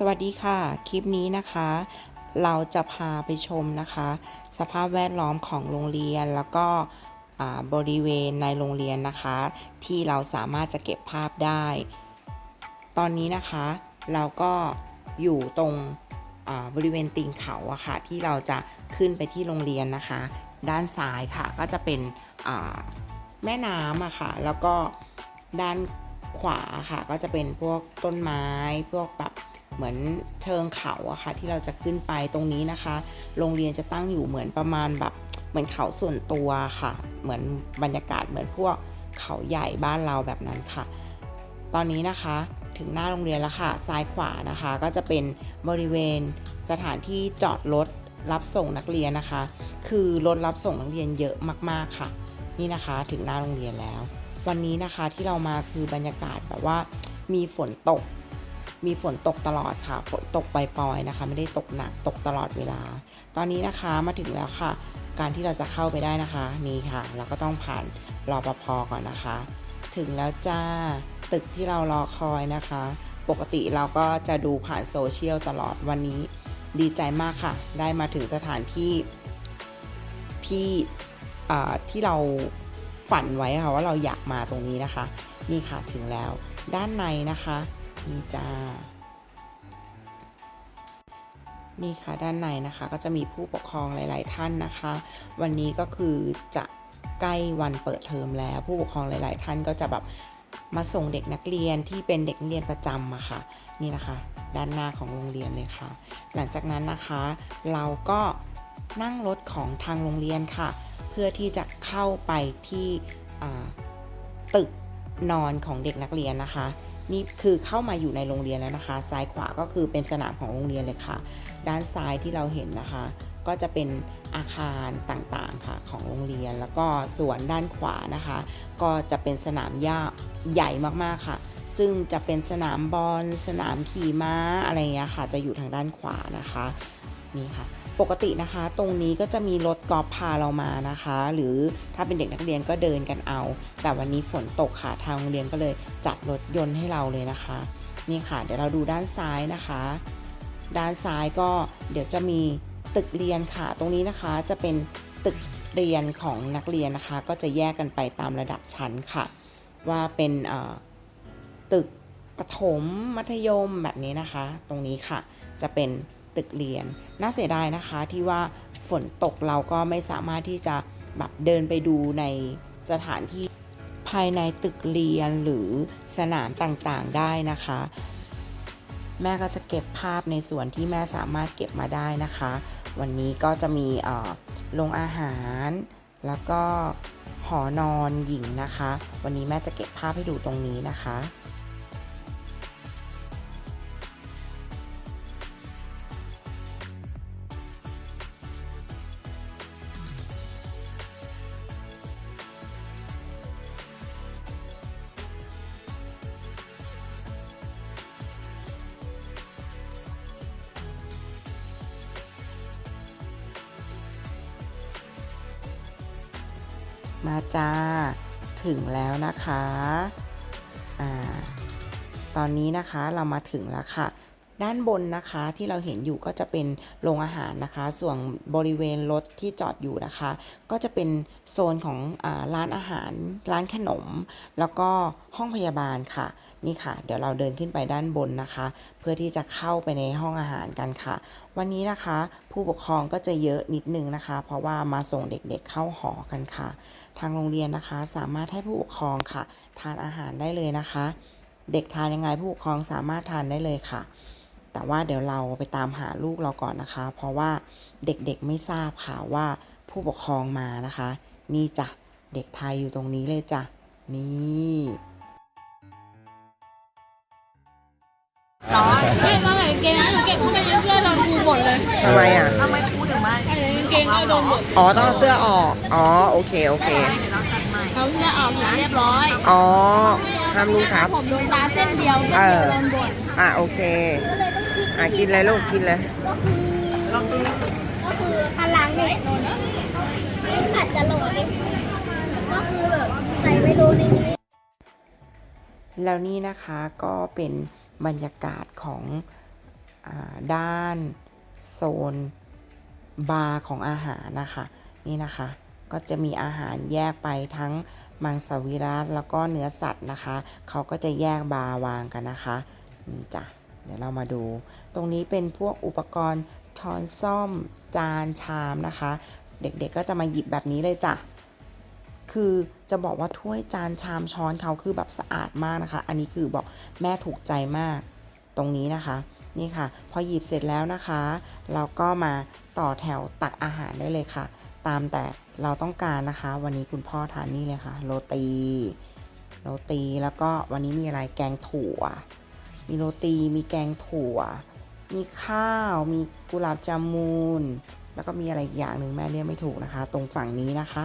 สวัสดีค่ะ คลิปนี้นะคะ เราจะพาไปชมนะคะ สภาพแวดล้อมของโรงเรียนแล้วก็บริเวณในโรงเรียนนะคะ ที่เราสามารถจะเก็บภาพได้ ตอนนี้นะคะ เราก็อยู่ตรงบริเวณตีนเขาอะค่ะ ที่เราจะขึ้นไปที่โรงเรียนนะคะ ด้านซ้ายค่ะก็จะเป็นแม่น้ำอะค่ะ แล้วก็ด้านขวาค่ะ ก็จะเป็นพวกต้นไม้พวกแบบ เหมือนเชิงเขาอะค่ะที่เราจะขึ้นไปตรงนี้นะคะ โรงเรียนจะตั้งอยู่เหมือนประมาณแบบเหมือนเขาส่วนตัวค่ะ เหมือนบรรยากาศเหมือนพวกเขาใหญ่บ้านเราแบบนั้นค่ะ ตอนนี้นะคะถึงหน้าโรงเรียนแล้วค่ะ ซ้ายขวานะคะ ก็จะเป็นบริเวณสถานที่จอดรถรับส่งนักเรียนนะคะ คือรถรับส่งนักเรียนเยอะมากๆค่ะ นี่นะคะถึงหน้าโรงเรียนแล้ว วันนี้นะคะที่เรามาคือบรรยากาศแบบว่ามีฝนตก มีฝนตกตลอดค่ะ ฝนตกปล่อยๆนะคะ ไม่ได้ตกหนักตกตลอดเวลา ตอนนี้นะคะมาถึงแล้วค่ะ การที่เราจะเข้าไปได้นะคะนี่ค่ะ เราก็ต้องผ่านรอปภก่อนนะคะ ถึงแล้วจ้าตึกที่เรารอคอยนะคะ ปกติเราก็จะดูผ่านโซเชียลตลอดวันนี้ดีใจมากค่ะ ได้มาถึงสถานที่ที่ที่เราฝันไว้ค่ะว่าเราอยากมาตรงนี้นะคะ นี่ค่ะถึงแล้วด้านในนะคะ นี่จ้า นี่ค่ะด้านในนะคะก็จะมีผู้ปกครองหลาย ๆ ท่านนะคะ วันนี้ก็คือจะใกล้วันเปิดเทอมแล้ว ผู้ปกครองหลาย ๆ ท่านก็จะแบบมาส่งเด็กนักเรียนที่เป็นเด็กนักเรียนประจำอะค่ะ นี่นะคะ ด้านหน้าของโรงเรียนเลยค่ะ หลังจากนั้นนะคะ เราก็นั่งรถของทางโรงเรียนค่ะ เพื่อที่จะเข้าไปที่ตึกนอนของเด็กนักเรียนนะคะ นี่คือเข้ามาอยู่ในโรงเรียนแล้วนะคะ ซ้ายขวาก็คือเป็นสนามของโรงเรียนเลยค่ะ ด้านซ้ายที่เราเห็นนะคะ ก็จะเป็นอาคารต่างๆค่ะของโรงเรียน แล้วก็ส่วนด้านขวานะคะ ก็จะเป็นสนามหญ้าใหญ่มากๆค่ะ ซึ่งจะเป็นสนามบอลสนามขี่ม้าอะไรเงี้ยค่ะ จะอยู่ทางด้านขวานะคะนี่ค่ะ ปกตินะคะ ตรงนี้ก็จะมีรถกอล์ฟพาเรามานะคะ หรือถ้าเป็นเด็กนักเรียนก็เดินกันเอา แต่วันนี้ฝนตกค่ะทางโรงเรียนก็เลยจัดรถยนต์ให้เราเลยนะคะ นี่ค่ะ เดี๋ยวเราดูด้านซ้ายนะคะ ด้านซ้ายก็เดี๋ยวจะมีตึกเรียนค่ะ ตรงนี้นะคะจะเป็นตึกเรียนของนักเรียนนะคะ ก็จะแยกกันไปตามระดับชั้นค่ะ ว่าเป็นตึกประถมมัธยมแบบนี้นะคะ ตรงนี้ค่ะจะเป็น ตึกเรียน น่าเสียดายนะคะที่ว่าฝนตกเราก็ไม่สามารถที่จะแบบเดินไปดูในสถานที่ภายในตึกเรียนหรือสนามต่างๆได้นะคะ แม่ก็จะเก็บภาพในส่วนที่แม่สามารถเก็บมาได้นะคะ วันนี้ก็จะมีโรงอาหาร แล้วก็หอนอนหญิงนะคะ วันนี้แม่จะเก็บภาพให้ดูตรงนี้นะคะ มาจ้า ถึงแล้วนะคะอ่าตอนนี้นะคะเรามาถึงแล้วค่ะ ด้านบนนะคะที่เราเห็นอยู่ก็จะเป็นโรงอาหารนะคะ ส่วนบริเวณรถที่จอดอยู่นะคะ ก็จะเป็นโซนของอร้านอาหาร ร้านขนม แล้วก็ห้องพยาบาลค่ะ นี่ค่ะ เดี๋ยวเราเดินขึ้นไปด้านบนนะคะ เพื่อที่จะเข้าไปในห้องอาหารกันค่ะ วันนี้นะคะ ผู้ปกครองก็จะเยอะนิดนึงนะคะ เพราะว่ามาส่งเด็กๆเข้าหอกันค่ะ ทางโรงเรียนนะคะ สามารถให้ผู้ปกครองค่ะ ทานอาหารได้เลยนะคะ เด็กทานยังไงผู้ปกครองสามารถทานได้เลยค่ะ แต่ว่าเดี๋ยวเราไปตามหาลูกเราก่อนนะคะ เพราะว่าเด็กๆไม่ทราบค่ะว่าผู้ปกครองมานะคะ นี่จ้ะเด็กไทยอยู่ตรงนี้เลยจ้ะนี่ ร้อนนี่ตอนใส่กางเกงนะหนูเก็บเข้าไปในเสื้อโดนครูบ่นเลยทำไมอะ ทำไมครูถึงไม่ใส่กางเกงก็โดนบ่นอ๋อต้องเอาเสื้อออก อ๋อโอเคโอเค เดี๋ยวเราตัดใหม่เขาเสื้อออกผมเรียบร้อยอ๋อห้ามลูกครับ ผมโดนตาเส้นเดียวเส้นเดียวโดนบ่นอะโอเค อะกินเลยลูกกินเลย ก็คือพลังเนี่ยผัดจะโหลดก็คือแบบใส่ไม่รู้ในนี้ แล้วนี่นะคะก็เป็น บรรยากาศของอด้านโซนบาร์ของอาหารนะคะ นี่นะคะ ก็จะมีอาหารแยกไปทั้งมังสวิรัตแล้วก็เนื้อสัตว์นะคะ เขาก็จะแยกบาร์วางกันนะคะ นี่จ้ะ เดี๋ยวเรามาดู ตรงนี้เป็นพวกอุปกรณ์ช้อนซ่อม จานชามนะคะ เด็กๆก็จะมาหยิบแบบนี้เลยจ้ะ คือจะบอกว่าถ้วยจานชามช้อนเขาคือแบบสะอาดมากนะคะ อันนี้คือบอกแม่ถูกใจมากตรงนี้นะคะ นี่ค่ะ พอหยิบเสร็จแล้วนะคะ เราก็มาต่อแถวตักอาหารได้เลยค่ะ ตามแต่เราต้องการนะคะ วันนี้คุณพ่อทานนี่เลยค่ะ โรตี โรตีแล้วก็วันนี้มีอะไรแกงถั่ว มีโรตีมีแกงถั่ว มีข้าวมีกุหลาบจามูนแล้วก็มีอะไรอีกอย่างหนึ่งแม่เรียกไม่ถูกนะคะ ตรงฝั่งนี้นะคะ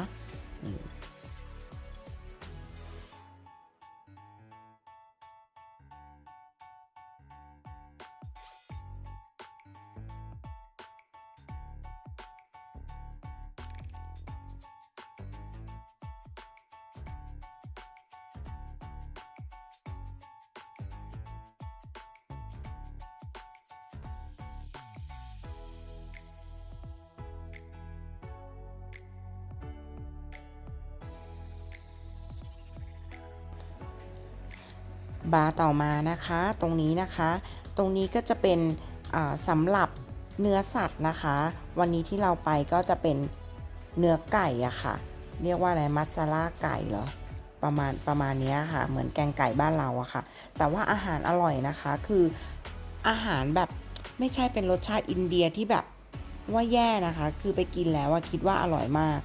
บาร์ต่อมานะคะ ตรงนี้นะคะ ตรงนี้ก็จะเป็นสำหรับเนื้อสัตว์นะคะ วันนี้ที่เราไปก็จะเป็นเนื้อไก่อะค่ะ เรียกว่าอะไรมัสซาล่าไก่เหรอประมาณประมาณนี้ค่ะ เหมือนแกงไก่บ้านเราอะค่ะ แต่ว่าอาหารอร่อยนะคะ คืออาหารแบบไม่ใช่เป็นรสชาติอินเดียที่แบบว่าแย่นะคะ คือไปกินแล้วว่าคิดว่าอร่อยมาก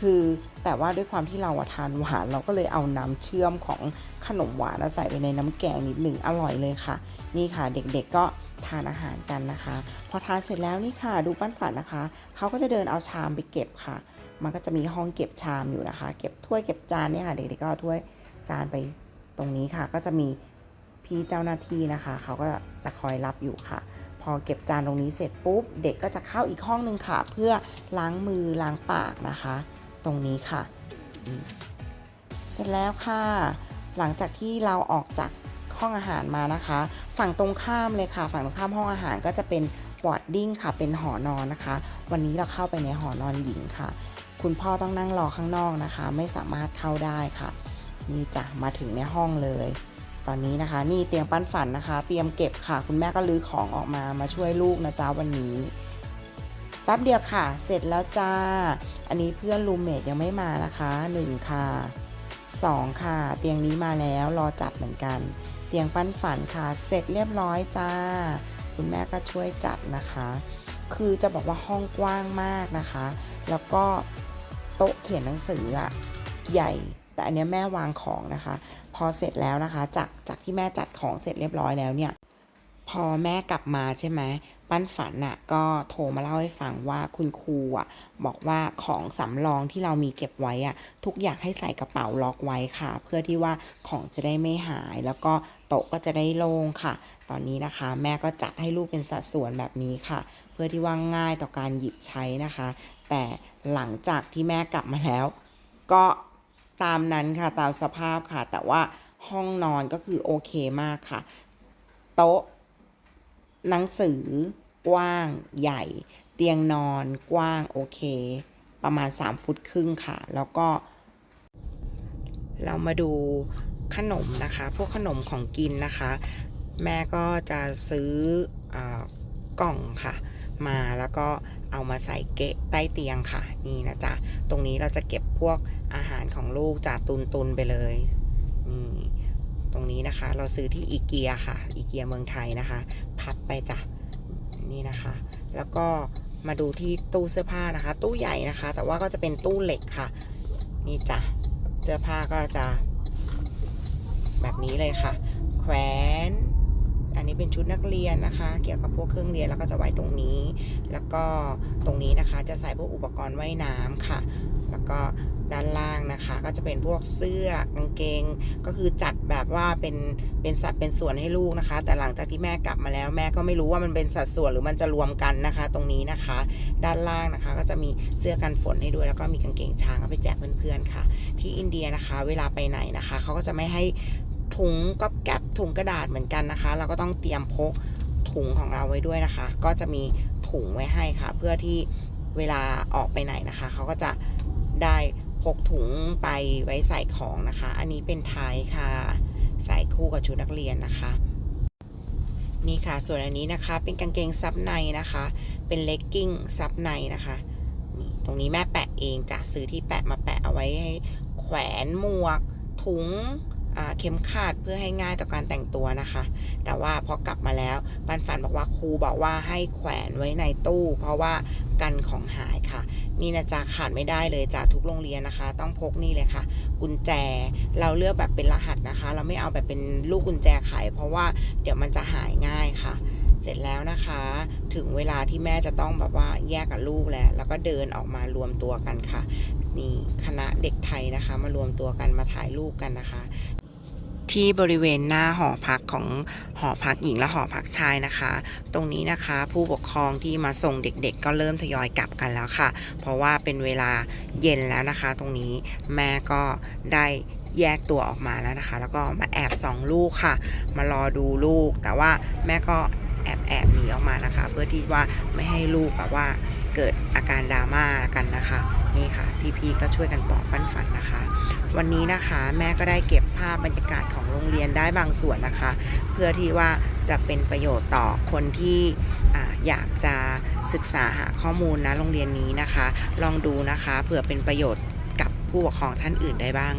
คือแต่ว่าด้วยความที่เราทานหวานเราก็เลยเอาน้ำเชื่อมของขนมหวานใส่ไปในน้ำแกงนิดหนึ่งอร่อยเลยค่ะ นี่ค่ะเด็กๆก็ทานอาหารกันนะคะ พอทานเสร็จแล้วนี่ค่ะ ดูปั้นฝันนะคะ เขาก็จะเดินเอาชามไปเก็บค่ะ มันก็จะมีห้องเก็บชามอยู่นะคะ เก็บถ้วยเก็บจานเนี่ยค่ะ เด็กๆก็เอาถ้วยจานไปตรงนี้ค่ะ ก็จะมีพี่เจ้าหน้าที่นะคะ เขาก็จะคอยรับอยู่ค่ะ พอเก็บจานตรงนี้เสร็จปุ๊บ เด็กก็จะเข้าอีกห้องหนึ่งค่ะ เพื่อล้างมือล้างปากนะคะ ตรงนี้ค่ะ เสร็จแล้วค่ะ หลังจากที่เราออกจากห้องอาหารมานะคะ ฝั่งตรงข้ามเลยค่ะ ฝั่งตรงข้ามห้องอาหารก็จะเป็นบอร์ดดิ้งค่ะ เป็นหอนอนนะคะ วันนี้เราเข้าไปในหอนอนหญิงค่ะ คุณพ่อต้องนั่งรอข้างนอกนะคะ ไม่สามารถเข้าได้ค่ะ นี่จะมาถึงในห้องเลย ตอนนี้นะคะ นี่เตียงปั้นฝันนะคะ เตรียมเก็บค่ะ คุณแม่ก็ลื้อของออกมามาช่วยลูกนะจ๊ะวันนี้ แป๊บเดียวค่ะ เสร็จแล้วจ้า อันนี้เพื่อนรูมเมทยังไม่มานะคะ 1 ค่ะ 2 ค่ะ เตียงนี้มาแล้วรอจัดเหมือนกัน เตียงปั้นฝันค่ะ เสร็จเรียบร้อยจ้า คุณแม่ก็ช่วยจัดนะคะ คือจะบอกว่าห้องกว้างมากนะคะ แล้วก็โต๊ะเขียนหนังสืออะใหญ่ แต่อันนี้แม่วางของนะคะ พอเสร็จแล้วนะคะ จากจากที่แม่จัดของเสร็จเรียบร้อยแล้วเนี่ย พอแม่กลับมาใช่ไหม ปั้นฝันน่ะก็โทรมาเล่าให้ฟังว่าคุณครูอะบอกว่าของสำรองที่เรามีเก็บไว้อะทุกอย่างให้ใส่กระเป๋าล็อกไว้ค่ะ เพื่อที่ว่าของจะได้ไม่หาย แล้วก็โต๊ะก็จะได้โล่งค่ะ ตอนนี้นะคะ แม่ก็จัดให้ลูกเป็นสัดส่วนแบบนี้ค่ะ เพื่อที่ว่าง่ายต่อการหยิบใช้นะคะ แต่หลังจากที่แม่กลับมาแล้ว ก็ตามนั้นค่ะตามสภาพค่ะ แต่ว่าห้องนอนก็คือโอเคมากค่ะ โต๊ะ หนังสือกว้างใหญ่ เตียงนอนกว้างโอเค ประมาณ 3 ฟุตครึ่งค่ะ แล้วก็ เรามาดูขนมนะคะ พวกขนมของกินนะคะ แม่ก็จะซื้ออกล่องค่ะ มาแล้วก็เอามาใส่เกะใต้เตียงค่ะ นี่นะจ๊ะ ตรงนี้เราจะเก็บพวกอาหารของลูกจากตุนตุนๆไปเลย นี่ ตรงนี้นะคะ เราซื้อที่อีเกียค่ะอีเกียเมืองไทยนะคะ พับไปจ้ะนี่นะคะ แล้วก็มาดูที่ตู้เสื้อผ้านะคะ ตู้ใหญ่นะคะ แต่ว่าก็จะเป็นตู้เหล็กค่ะ นี่จ้ะเสื้อผ้าก็จะ แบบนี้เลยค่ะ แขวน นี้เป็นชุดนักเรียนนะคะ เกี่ยวกับพวกเครื่องเรียนแล้วก็จะไว้ตรงนี้ แล้วก็ตรงนี้นะคะจะใส่พวกอุปกรณ์ว่ายน้ำค่ะ แล้วก็ด้านล่างนะคะ ก็จะเป็นพวกเสื้อกางเกง ก็คือจัดแบบว่าเป็นเป็นสัดเป็นส่วนให้ลูกนะคะ แต่หลังจากที่แม่กลับมาแล้ว แม่ก็ไม่รู้ว่ามันเป็นสัดส่วนหรือมันจะรวมกันนะคะ ตรงนี้นะคะ ด้านล่างนะคะ ก็จะมีเสื้อกันฝนให้ด้วย แล้วก็มีกางเกงช้างเอาไปแจกเพื่อนๆค่ะ ที่อินเดียนะคะ เวลาไปไหนนะคะเขาก็จะไม่ให้ ถุงก๊อบแก๊บถุงกระดาษเหมือนกันนะคะ เราก็ต้องเตรียมพกถุงของเราไว้ด้วยนะคะ ก็จะมีถุงไว้ให้ค่ะ เพื่อที่เวลาออกไปไหนนะคะ เขาก็จะได้พกถุงไปไว้ใส่ของนะคะ อันนี้เป็นไทยค่ะ ใส่คู่กับชุดนักเรียนนะคะ นี่ค่ะ ส่วนอันนี้นะคะ เป็นกางเกงซับในนะคะ เป็นเลกกิ้งซับในนะคะนี่ตรงนี้แม่แปะเองจะซื้อที่แปะมาแปะเอาไว้ให้แขวนหมวกถุง เข็มขัดเพื่อให้ง่ายต่อการแต่งตัวนะคะ แต่ว่าพอกลับมาแล้วปันฝันบอกว่าครูบอกว่าให้แขวนไว้ในตู้ เพราะว่ากันของหายค่ะ นี่นะจ๊ะขาดไม่ได้เลยจ้ะทุกโรงเรียนนะคะ ต้องพกนี่เลยค่ะ กุญแจเราเลือกแบบเป็นรหัสนะคะ เราไม่เอาแบบเป็นลูกกุญแจไข เพราะว่าเดี๋ยวมันจะหายง่ายค่ะเสร็จแล้วนะคะ ถึงเวลาที่แม่จะต้องแบบว่าแยกกับลูกแล้ว แล้วก็เดินออกมารวมตัวกันค่ะ นี่คณะเด็กไทยนะคะ มารวมตัวกันมาถ่ายรูปกันนะคะ ที่บริเวณหน้าหอพักของหอพักหญิงและหอพักชายนะคะ ตรงนี้นะคะผู้ปกครองที่มาส่งเด็กๆ ก็เริ่มทยอยกลับกันแล้วค่ะ เพราะว่าเป็นเวลาเย็นแล้วนะคะ ตรงนี้แม่ก็ได้แยกตัวออกมาแล้วนะคะ แล้วก็มาแอบส่องลูกค่ะ มารอดูลูก แต่ว่าแม่ก็แอบแอบหนีออกมานะคะ เพื่อที่ว่าไม่ให้ลูกแบบว่าเกิดอาการดราม่ากันนะคะ นี่ค่ะ พี่ๆก็ช่วยกันปอบปั้นฝันนะคะ วันนี้นะคะแม่ก็ได้เก็บภาพบรรยากาศของโรงเรียนได้บางส่วนนะคะ เพื่อที่ว่าจะเป็นประโยชน์ต่อคนที่ออยากจะศึกษาหาข้อมูลนะโรงเรียนนี้นะคะ ลองดูนะคะเผื่อเป็นประโยชน์กับผู้ปกครองท่านอื่นได้บ้างค่ะ